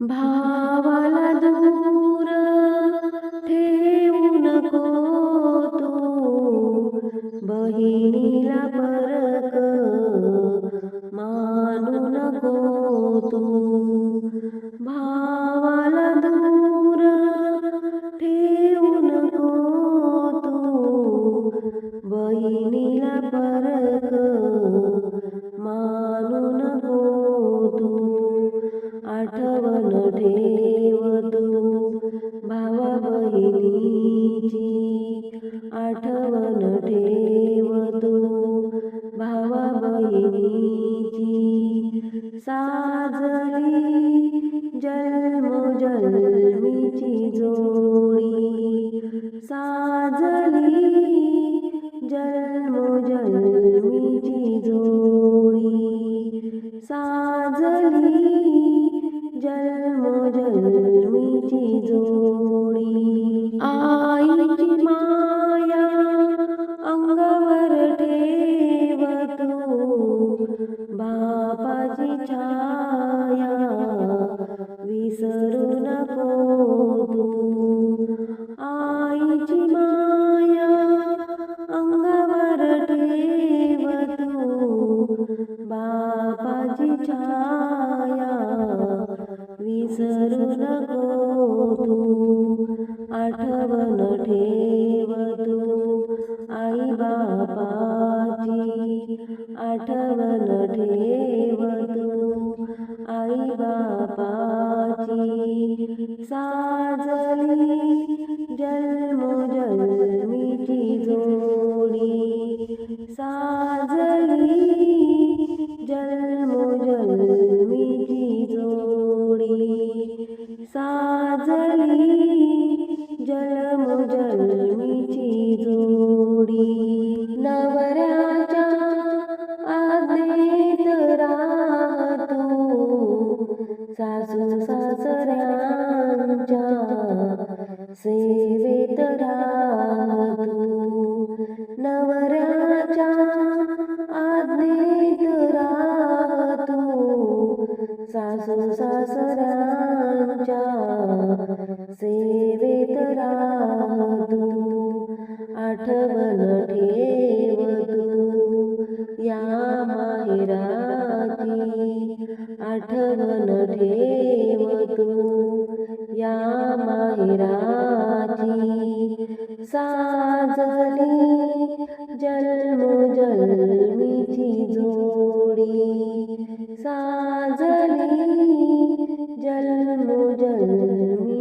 भावाला दूर ठेवू नको तू. बहिणीला परक मानू नको तू. आठवण ठेव तू भावा बहिणीची आठवण ठेव तू भावा बहिणीची साजली जन्मजन्मीची जोडी. साजली जन्मजन्मीची जोडी आईची माया अंगावर ठेवतो. बापाची छाया विसरू नको तू. आईची माया अंगावर ठेवतो. बापाची छाया विसरू नको तू आठवण ठेव तू आई बापाची आठवण ठेव तू आई बापाची साजली जन्मजन्मीची जोडी. साजली जन्मजन्मीची सेवेत राहतो नवऱ्याच्या आज्ञेत राहतो. सासू सासऱ्यांच्या सेवेत राहतो आठवण ठेवतो. या माहेराची आठवण ठेवतो. या माहिरा साजली जन्मजन्मीची जोडी साजली जन्मजन्मीची जन्मी